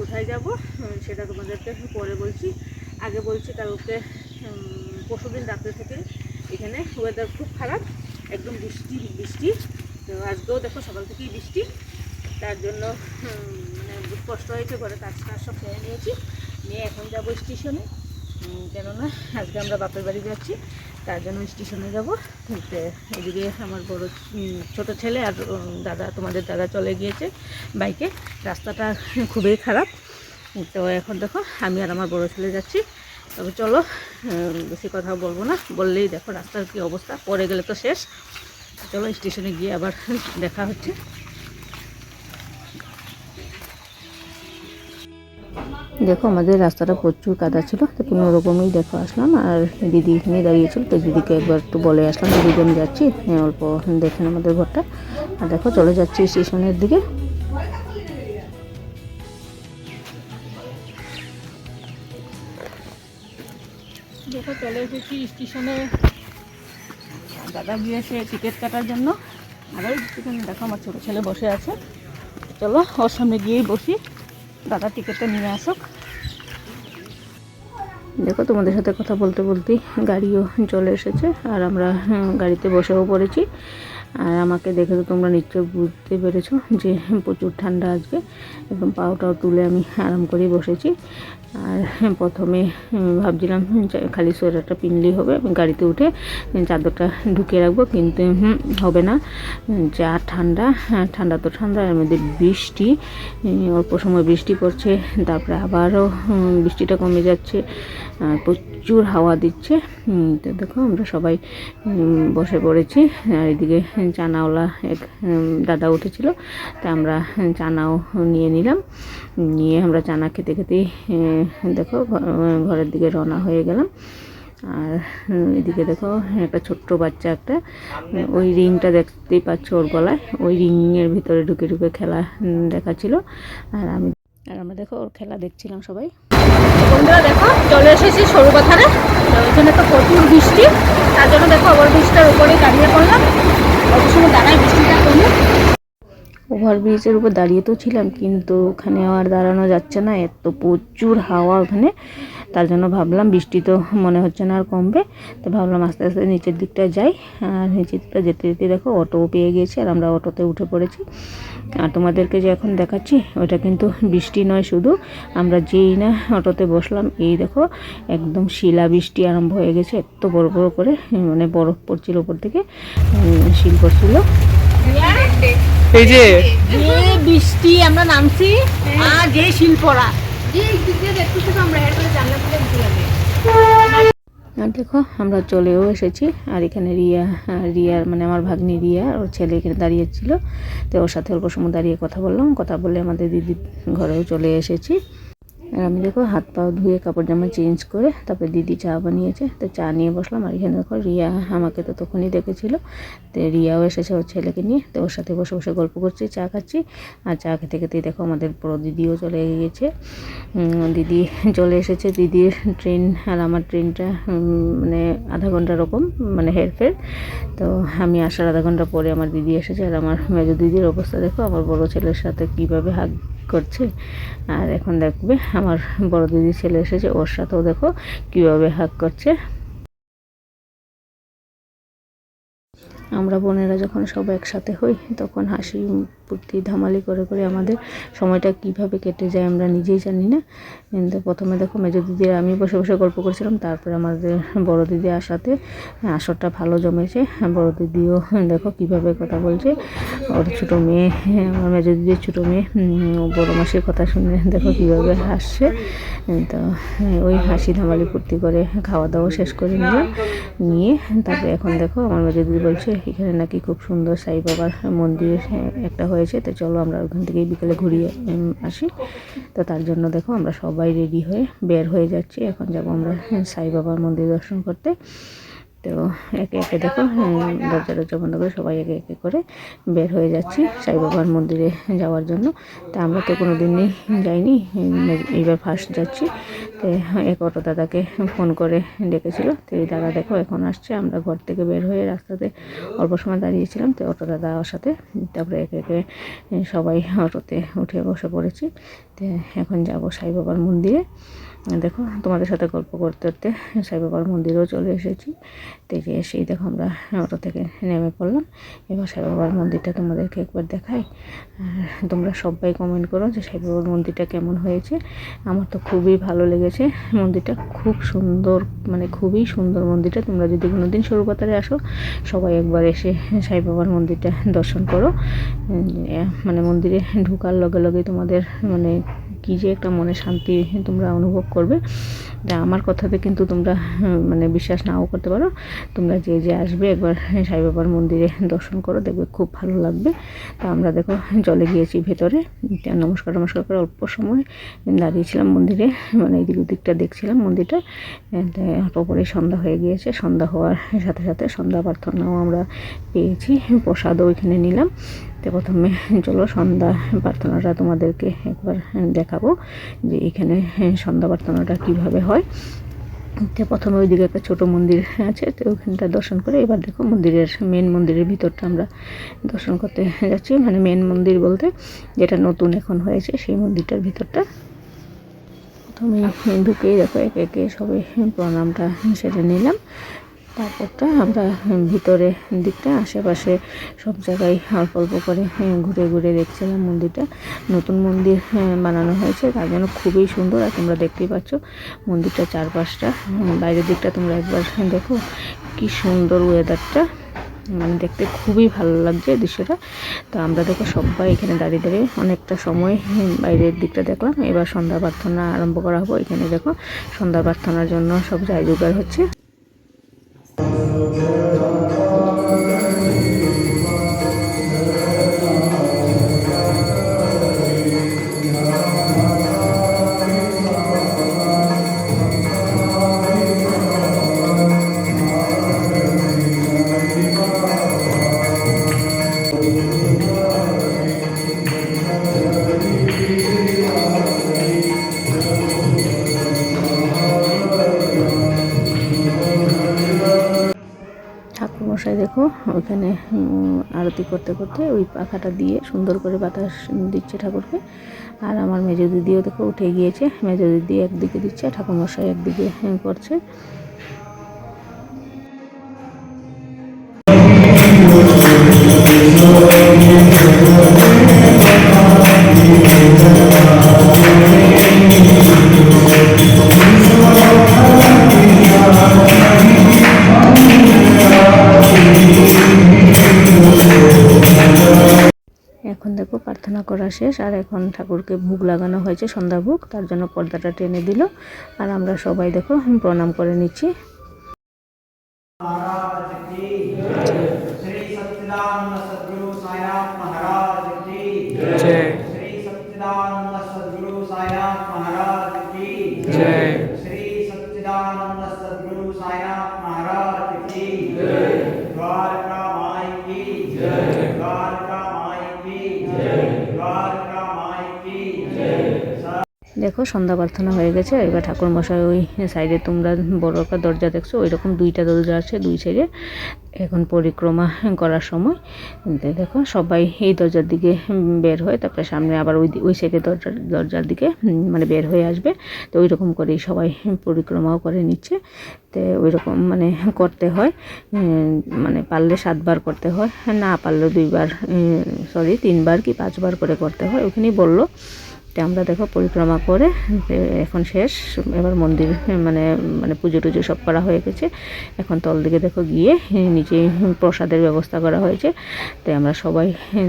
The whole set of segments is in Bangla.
কোথায় যাব? সেটা তোমাদেরকে পরে বলছি। আগে বলছি কালকে উম, পরশুদিন রাত্রে থেকে এখানে ওয়েদার খুব খারাপ একদম বৃষ্টি বৃষ্টি। তো আজকেও দেখো সকাল থেকেই বৃষ্টি। তার জন্য মানে কষ্ট হয়েছে ঘরে কাজ কাজ সব খেয়ে নিয়েছি। নিয়ে এখন যাব স্টেশনে কেননা আজকে আমরা বাপের বাড়ি যাচ্ছি। তার জন্য স্টেশনে যাব। এদিকে আমার বড় ছোট ছেলে আর দাদা, তোমাদের দাদা চলে গিয়েছে বাইকে। রাস্তাটা খুবই খারাপ। তো এখন দেখো, আমি আর আমার বড় ছেলে যাচ্ছি। তবে চলো বেশি কথা বলব না। বললেই দেখো রাস্তার কী অবস্থা পরে গেলে তো শেষ। চলো স্টেশনে গিয়ে আবার দেখা হচ্ছে। দেখো, আমাদের রাস্তাটা প্রচুর কাদা ছিল, তো কোনো রকমই দেখো আসলাম, আর দিদি এখানে দাঁড়িয়েছিল তো দিদিকে একবার একটু বলে আসলাম দিদিকে আমি যাচ্ছি। অল্প দেখেন আমাদের ঘরটা। আর দেখো, চলে যাচ্ছি স্টেশনের দিকে। দেখো, চলে এসেছি স্টেশনে। দাদা গিয়েছে টিকিট কাটার জন্য। ওই দেখো, আমার ছোটো ছেলে বসে আছে। চলো, ওর সামনে গিয়েই বসি। দাদা টিকিটটা নিয়ে আসুক। দেখো, তোমাদের সাথে কথা বলতে বলতেই গাড়িও চলে এসেছে, আর আমরা গাড়িতে বসেও পড়েছি। আর আমাকে দেখে তো তোমরা নিশ্চয় বুঝতে পেরেছ যে প্রচুর ঠান্ডা আজকে একদম পাওটাও তুলে আমি আরাম করেই বসেছি। আর প্রথমে ভাবছিলাম খালি সোয়েটারটা পিনলেই হবে গাড়িতে উঠে চাদরটা ঢুকিয়ে রাখব কিন্তু হবে না। যা ঠান্ডা হ্যাঁ, ঠান্ডা তো ঠান্ডা এর মধ্যে বৃষ্টি অল্প সময় বৃষ্টি পড়ছে তারপরে আবারও বৃষ্টিটা কমে যাচ্ছে প্রচুর হাওয়া দিচ্ছে। তো দেখো আমরা সবাই বসে পড়েছি আর এদিকে চানাওয়ালা এক দাদা উঠেছিল। তা আমরা চানাও নিয়ে নিলাম। নিয়ে আমরা চানা খেতে খেতেই দেখো ঘরের দিকে রওনা হয়ে গেলাম। আর এদিকে দেখো, একটা ছোট্ট বাচ্চা একটা ওই রিংটা দেখতেই পাচ্ছ ওর গলায়। ওই রিংয়ের ভিতরে ঢুকে ঢুকে খেলা দেখাচ্ছিল। আর আমি, আর আমরা দেখো ওর খেলা দেখছিলাম সবাই। বন্ধুরা দেখো, চলে এসেছি সরু কথারে ওইখানে তো প্রচুর বৃষ্টি। তার জন্য দেখো ওভার ব্রিজটার উপরে দাঁড়িয়ে পড়লাম। অত সময় দাঁড়ায় বৃষ্টিটা কমে ওভার উপর দাঁড়িয়ে তো ছিলাম, কিন্তু ওখানে আর দাঁড়ানো যাচ্ছে না। এত প্রচুর হাওয়া ওখানে। তার জন্য ভাবলাম বৃষ্টি তো মনে হচ্ছে না আর কমবে তো ভাবলাম আস্তে আস্তে নিচের দিকটা যাই। আর নিচের দিকটা যেতে যেতে দেখো অটো পেয়ে গিয়েছি আর আমরা অটোতে উঠে পড়েছি। আর তোমাদেরকে যে এখন দেখাচ্ছি ওটা কিন্তু বৃষ্টি নয় শুধু আমরা যেই না অটোতে বসলাম এই দেখো একদম শিলা বৃষ্টি আরম্ভ হয়ে গেছে এত বড় বড় করে মানে বরফ পড়ছিল ওপর থেকে শিল পড়ছিল। এই যে যে বৃষ্টি আমরা নামছি আর যে শিল্পরা আর দেখো, আমরা চলেও এসেছি। আর এখানে রিয়া রিয়ার মানে আমার ভাগ্নি রিয়া ওর ছেলে এখানে দাঁড়িয়েছিল। তো ওর সাথে অল্প সময় দাঁড়িয়ে কথা বললাম। কথা বলে আমাদের দিদির ঘরেও চলে এসেছি। আর আমি দেখো হাত পা ধুয়ে কাপড় জামা চেঞ্জ করে তারপরে দিদি চা বানিয়েছে, তো চা নিয়ে বসলাম। আর এখানে দেখো রিয়া আমাকে তো তখনই দেখেছিল। তো রিয়াও এসেছে ওর ছেলেকে নিয়ে, তো ওর সাথে বসে বসে গল্প করছি, চা খাচ্ছি। আর চা খেতে খেতেই দেখো আমাদের বড় দিদিও চলে গিয়েছে। দিদি চলে এসেছে, দিদির ট্রেন আর আমার ট্রেনটা মানে আধা ঘণ্টা রকম মানে হেরফের। তো আমি আসার আধা ঘণ্টা পরে আমার দিদি এসেছে আর আমার মেজো দিদির অবস্থা দেখো, আমার বড় ছেলের সাথে কীভাবে হাগ করছে। আর এখন দেখবে আমার বড় দিদি ছেলে এসেছে, ওর সাথেও দেখো কীভাবে হাক করছে। আমরা বোনেরা যখন সব একসাথে হই, তখন হাসি ফুর্তি ধামালি করে করে আমাদের সময়টা কীভাবে কেটে যায় আমরা নিজেই জানি না। কিন্তু প্রথমে দেখো মেজো দিদি আমি বসে বসে গল্প করছিলাম, তারপরে আমাদের বড় দিদি আসাতে আসরটা ভালো জমেছে। বড় দিদিও দেখো কীভাবে কথা বলছে। ওর ছোটো মেয়ে, আমার মেজো দিদির ছোটো মেয়ে বড় মাসির কথা শুনে দেখো কীভাবে হাসছে। তো, ওই হাসি ধামালি ফুর্তি করে খাওয়া দাওয়া শেষ করে নিলাম নিয়ে তারপরে এখন দেখো আমার মেজো দিদি বলছে, এখানে নাকি খুব সুন্দর সাই বাবার মন্দির, একটা হয়েছে, তো চলো আমরা ওখান থেকে বিকেলে ঘুরিয়ে আসি। তো তার জন্য দেখো আমরা সবাই রেডি হয়ে বের হয়ে যাচ্ছি। এখন যাব আমরা সাই বাবার মন্দির দর্শন করতে। তো একে একে দেখো দরজা দরজা বন্ধ করে সবাই একে একে করে বের হয়ে যাচ্ছি সাই বাবার মন্দিরে যাওয়ার জন্য। তা আমরা তো কোনো দিনই যাইনি এইবার ফার্স্ট যাচ্ছি। তো এক অটো দাদাকে ফোন করে ডেকেছিল। তো এই দাদা দেখো এখন আসছে। আমরা ঘর থেকে বের হয়ে রাস্তাতে অল্প সময় দাঁড়িয়েছিলাম। তো অটো দাদা আমার সাথে তারপরে একে একে সবাই অটোতে উঠে বসে পড়েছি। তো এখন যাব সাই বাবার মন্দিরে। দেখো, তোমাদের সাথে গল্প করতে করতে সাই বাবার মন্দিরেও চলে এসেছি। তো যে এসেই দেখো আমরা অটো থেকে নেমে পড়লাম। এবার সাই বাবার মন্দিরটা তোমাদেরকে একবার দেখাই। তোমরা সবাই কমেন্ট করো যে সাই বাবার মন্দিরটা কেমন হয়েছে। আমার তো খুবই ভালো লেগেছে মন্দিরটা। খুব সুন্দর মানে খুবই সুন্দর মন্দিরটা। তোমরা যদি কোনো দিন সরুপাতারে আসো, সবাই একবার এসে সাই বাবার মন্দিরটা দর্শন করো। মানে মন্দিরে ঢুকার লগে লগে তোমাদের মানে কী যে একটা মনে শান্তি তোমরা অনুভব করবে। তা আমার কথাতে কিন্তু তোমরা মানে বিশ্বাস নাও করতে পারো। তোমরা যে যে আসবে একবার সাই বাবার মন্দিরে দর্শন করো, দেখবে খুব ভালো লাগবে। তা আমরা দেখো চলে গিয়েছি ভেতরে। নমস্কার নমস্কার করে অল্প সময় দাঁড়িয়েছিলাম মন্দিরে মানে এদিক ওদিকটা দেখছিলাম মন্দিরটা। তারপরে সন্ধ্যা হয়ে গিয়েছে, সন্ধ্যা হওয়ার সাথে সাথে সন্ধ্যা প্রার্থনাও আমরা পেয়েছি, প্রসাদও ওইখানে নিলাম। তো প্রথমে চলো, সন্ধ্যা প্রার্থনাটা তোমাদেরকে একবার দেখাবো যে এখানে সন্ধ্যা প্রার্থনাটা কীভাবে হয়। তো প্রথমে ওইদিকে একটা ছোট মন্দির আছে, তো ওখানটা দর্শন করে এবার দেখো মন্দিরের মেন মন্দিরের ভিতরটা আমরা দর্শন করতে যাচ্ছি। মানে মেন মন্দির বলতে যেটা নতুন এখন হয়েছে, সেই মন্দিরটার ভিতরটা। প্রথমে ঢুকেই দেখো, একে একে সবাই প্রণামটা সেরে নিলাম। তারপরটা আমরা ভিতরে দিকটা, আশেপাশে সব জায়গায় অল্প অল্প করে ঘুরে ঘুরে দেখছিলাম মন্দিরটা। নতুন মন্দির বানানো হয়েছে, তার জন্য খুবই সুন্দর, আর তোমরা দেখতেই পাচ্ছ মন্দিরটা চারপাশটা। বাইরের দিকটা তোমরা একবার দেখো, কি সুন্দর ওয়েদারটা মানে দেখতে খুবই ভালো লাগছে দৃশ্যটা। তো আমরা দেখো সবাই এখানে দাঁড়িয়ে দাঁড়িয়ে অনেকটা সময় বাইরের দিকটা দেখলাম। এবার সন্ধ্যা প্রার্থনা আরম্ভ করা হব এখানে দেখো। সন্ধ্যা প্রার্থনার জন্য সব জোগাড় হচ্ছে। দেখো, ওখানে আরতি করতে করতে ওই পাখাটা দিয়ে সুন্দর করে বাতাস দিচ্ছে ঠাকুরকে। আর আমার মেজো দিদিও দেখো উঠে গিয়েছে। মেজো দিদি একদিকে দিচ্ছে, ঠাকুরমশাই একদিকে করছে। এখন দেখো প্রার্থনা করা শেষ আর এখন ঠাকুরকে ভোগ লাগানো হয়েছে সন্ধ্যা ভোগ তার জন্য পর্দাটা টেনে দিল। আর আমরা সবাই দেখো প্রণাম করে নিচ্ছি। দেখো, সন্ধ্যা প্রার্থনা হয়ে গেছে। এবার ঠাকুর মশাই ওই সাইডে তোমরা বড় একটা দরজা দেখছ ওই রকম দুইটা দরজা আছে দুই সাইডে। এখন পরিক্রমা করার সময়। দেখো, সবাই এই দরজার দিকে বের হয় তারপরে সামনে আবার ওই ওই সাইডে দরজার দরজার দিকে মানে বের হয়ে আসবে। তো ওই রকম করেই সবাই পরিক্রমাও করে নিচ্ছে। তো ওই রকম মানে করতে হয় মানে পারলে সাতবার করতে হয় না পারলে দুইবার সরি তিনবার কি পাঁচবার করে করতে হয়, ওখানেই বলল। তো আমরা দেখো পরিক্রমা করে এখন শেষ। এবার মন্দির মানে মানে পুজো টুজো সব করা হয়ে গেছে। এখন তল দিকে দেখো গিয়ে নিচে প্রসাদের ব্যবস্থা করা হয়েছে। তাই আমরা সবাই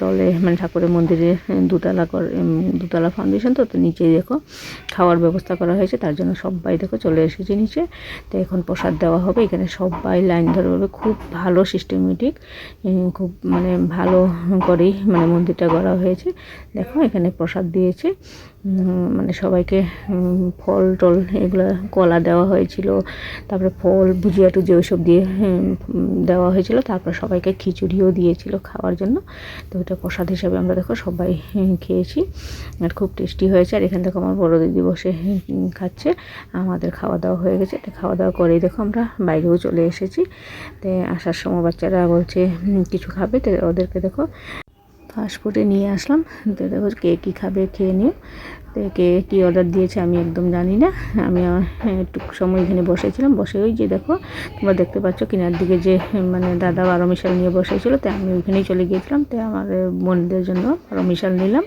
তলে মানে ঠাকুরের মন্দিরে দুতলা কর দুতলা ফাউন্ডেশন তো তো নিচেই দেখো খাওয়ার ব্যবস্থা করা হয়েছে। তার জন্য সবাই দেখো চলে এসেছে নিচে। তো এখন প্রসাদ দেওয়া হবে। এখানে সবাই লাইন ধরে হবে খুব ভালো সিস্টেমেটিক খুব মানে ভালো করেই মানে মন্দিরটা করা হয়েছে। দেখো এখানে প্রসাদ দিয়েছে। মানে সবাইকে ফল টল এগুলো কলা দেওয়া হয়েছিল। তারপরে ফল, ভুজিয়া টুজিয়া ওইসব দিয়ে দেওয়া হয়েছিল। তারপরে সবাইকে খিচুড়িও দিয়েছিল খাওয়ার জন্য। তো ওটা প্রসাদ হিসাবে আমরা দেখো সবাই খেয়েছি। আর খুব টেস্টি হয়েছে। আর এখান থেকে আমার বড় দিদি বসে খাচ্ছে। আমাদের খাওয়া দাওয়া হয়ে গেছে। তো খাওয়া দাওয়া করেই দেখো আমরা বাইরেও চলে এসেছি। তো আসার সময় বাচ্চারা বলছে কিছু খাবে? তো ওদেরকে দেখো ফাস্টফুডে নিয়ে আসলাম। তো দেখো কে কী খাবে খেয়ে নিও। তো কে কী অর্ডার দিয়েছে আমি একদম জানি না। আমি একটু সময় এখানে বসেছিলাম। বসে ওই যে দেখো, তোমরা দেখতে পাচ্ছ কিনার দিকে যে মানে দাদা বারো মিশাল নিয়ে বসেছিল, তো আমি ওইখানেই চলে গিয়েছিলাম। তো আমার বোনদের জন্য বারো মিশাল নিলাম।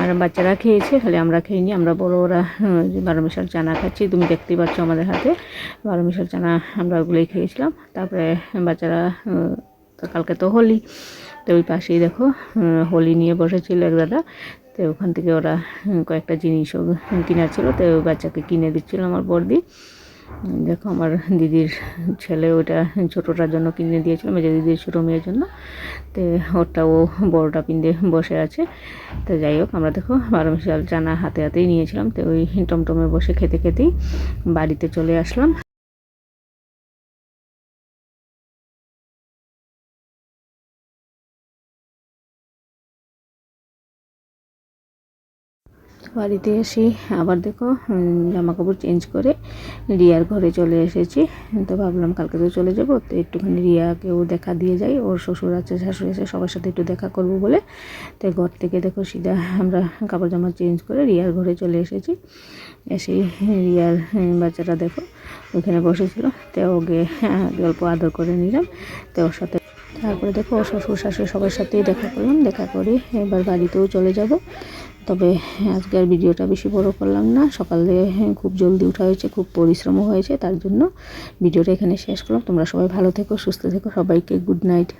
আর বাচ্চারা খেয়েছে, খালি আমরা খেয়ে আমরা বড়োরা বারো মিশাল চানা খাচ্ছি। তুমি দেখতেই পাচ্ছ আমাদের হাতে বারো মিশাল চানা, আমরা ওগুলোই খেয়েছিলাম। তারপরে বাচ্চারা কালকে তো হোলি। তো ওই পাশেই দেখো হোলি নিয়ে বসেছিল এক দাদা। তো ওখান থেকে ওরা কয়েকটা জিনিসও কেনার ছিল। তো ওই বাচ্চাকে কিনে দিচ্ছিল আমার বর্দি দেখো আমার দিদির ছেলে ওইটা ছোটোটার জন্য কিনে দিয়েছিল, মেজে দিদির ছোটো মেয়ের জন্য। তো ওরটা ও বড়টা পিন্দে বসে আছে। তো যাই হোক, আমরা দেখো, বারো মিশাল চানা হাতে হাতেই নিয়েছিলাম। তো ওই টমটমে বসে খেতে খেতেই বাড়িতে চলে আসলাম। বাড়িতে এসে আবার দেখো জামা কাপড় চেঞ্জ করে রিয়ার ঘরে চলে এসেছি। তো ভাবলাম কালকে তো চলে যাব তো একটুখানি রিয়াকেও দেখা দিয়ে যাই। ওর শ্বশুর আছে শাশুড়ি আছে সবার সাথে একটু দেখা করব বলে। তো ঘর থেকে দেখো সিধা আমরা কাপড় জামা চেঞ্জ করে রিয়ার ঘরে চলে এসেছি। এসে রিয়ার উম, বাচ্চাটা দেখো ওখানে বসেছিল। তো ওকে অল্প আদর করে নিলাম। তো ওর সাথে তারপরে দেখো ওর শ্বশুর শাশুড়ি সবার সাথেই দেখা করলাম। দেখা করে এবার বাড়িতেও চলে যাব। তবে আজকে আর ভিডিওটা বেশি বড় করলাম না। সকালে হ্যাঁ, খুব জলদি উঠা হয়েছে খুব পরিশ্রমও হয়েছে তার জন্য ভিডিওটা এখানে শেষ করলাম। তোমরা সবাই ভালো থেকো সুস্থ থেকো সবাইকে গুড নাইট।